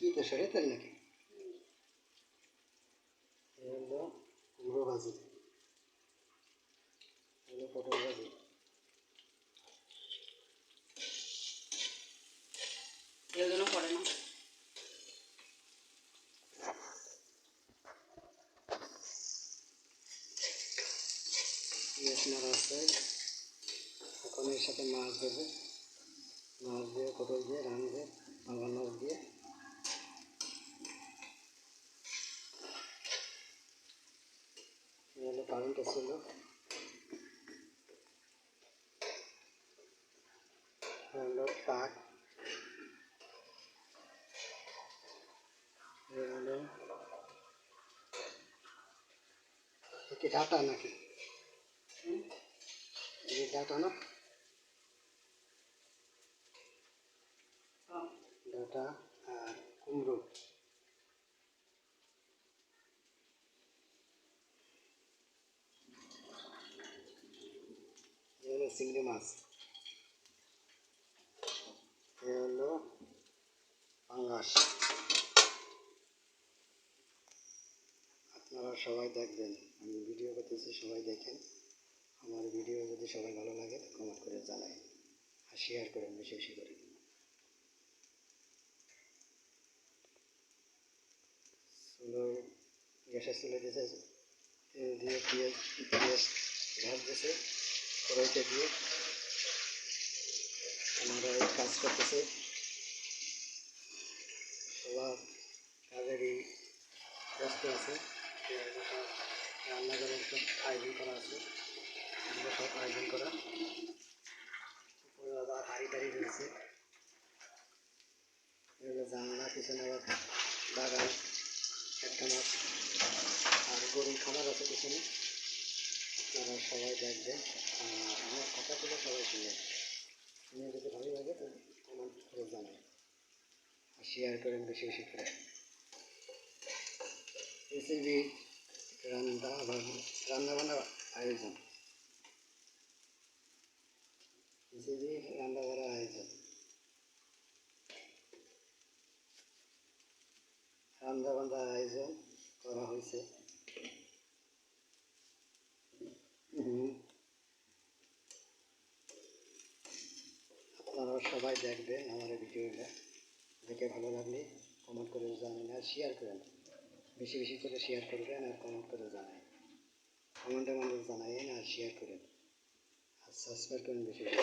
কি তো সরে তেল নাকি হলো কুমড়ো ভাজি হলো পটল ভাজি না আছে এখন এর সাথে মাছ দেবে মাছ দিয়ে পটল দিয়ে রাঁধবে বাংলা মাছ দিয়ে এই হলো কারেন্টটা ছিল এই হলো শাক এই হলো এ কি ডাটা নাকি এই ডাটা না হ্যাঁ। ডাটা আর কুমড়ো এই হলো চিংড়ি মাছ। এই হলো পাঙ্গাস। আপনারা সবাই দেখবেন, আমি ভিডিও করতেছি, সবাই দেখেন। আমার ভিডিও যদি সবাই ভালো লাগে, তো কমেন্ট করে জানাই। আর শেয়ার করেন, বেশি বেশি করে। গ্যাসের চুলে দিয়েছে দিয়ে, পেঁয়াজ পেঁয়াজ ভাজতেছে। কড়াইতে দিয়ে আমরা এই কাজ করতেছে। সবার কাজেরই ব্যস্ত আছে। রান্নাঘরের সব আয়োজন করা আছে। সব আয়োজন করা। উপরে আবার হাড়ি টাড়ি রয়েছে। এগুলো পিছনে আবার বাগান, একটা মাছ আর গরুর খামার আছে পিছনে। আপনারা সবাই দেখবেন। আর আমার কথাগুলো সবাই শুনে শুনে যদি ভালো লাগে, তো কমেন্ট করে জানাই আর শেয়ার করেন বেশি বেশি করে। রেসিপি রান্না রান্না বান্নার আয়োজন। রেসিপি রান্না করার আয়োজন রান্না বান্নার আয়োজন করা হয়েছে হুম। আপনারা সবাই দেখবেন আমার ভিডিওটা। দেখে ভালো লাগলে কমেন্ট করে জানান আর শেয়ার করেন। বেশি বেশি করে শেয়ার করবেন আর কমেন্ট করে জানাই কমেন্টের মধ্যে জানাইন আর শেয়ার করেন। আর সাবস্ক্রাইব করেন বেশি বেশি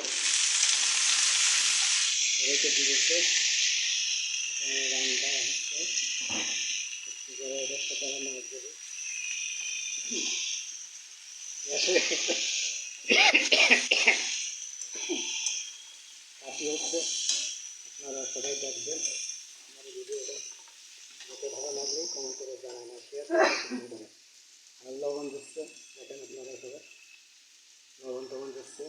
রেখে দিয়েছে রান্না হচ্ছে একটু করে দশটা টাকা মাছ দেবে কাশি হচ্ছে আপনারা সবাই দেখবেন। আমার ভিডিওটা দেখে ভালো লাগলে কমেন্ট করে জানান আর শেয়ার আর লবণ দিচ্ছে, দেখেন আপনারা সবাই। লবণ টবণ দিচ্ছে।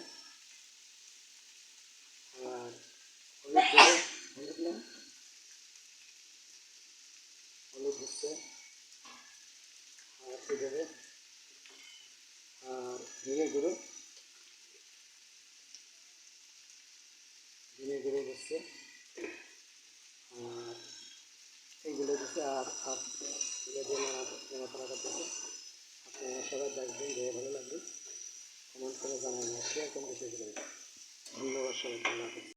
আর হলুদ হলুদ না? হলুদ দিচ্ছে। আর কি দেবে। আর জিরে গুঁড়ো। গুঁড়ো দিচ্ছে। আর এইগুলো আর আর আপনারা সবাই দেখবেন দেখে ভালো লাগবে। কমেন্ট করে জানাবেন। শেয়ার করুন বেশি ধন্যবাদ সবাই।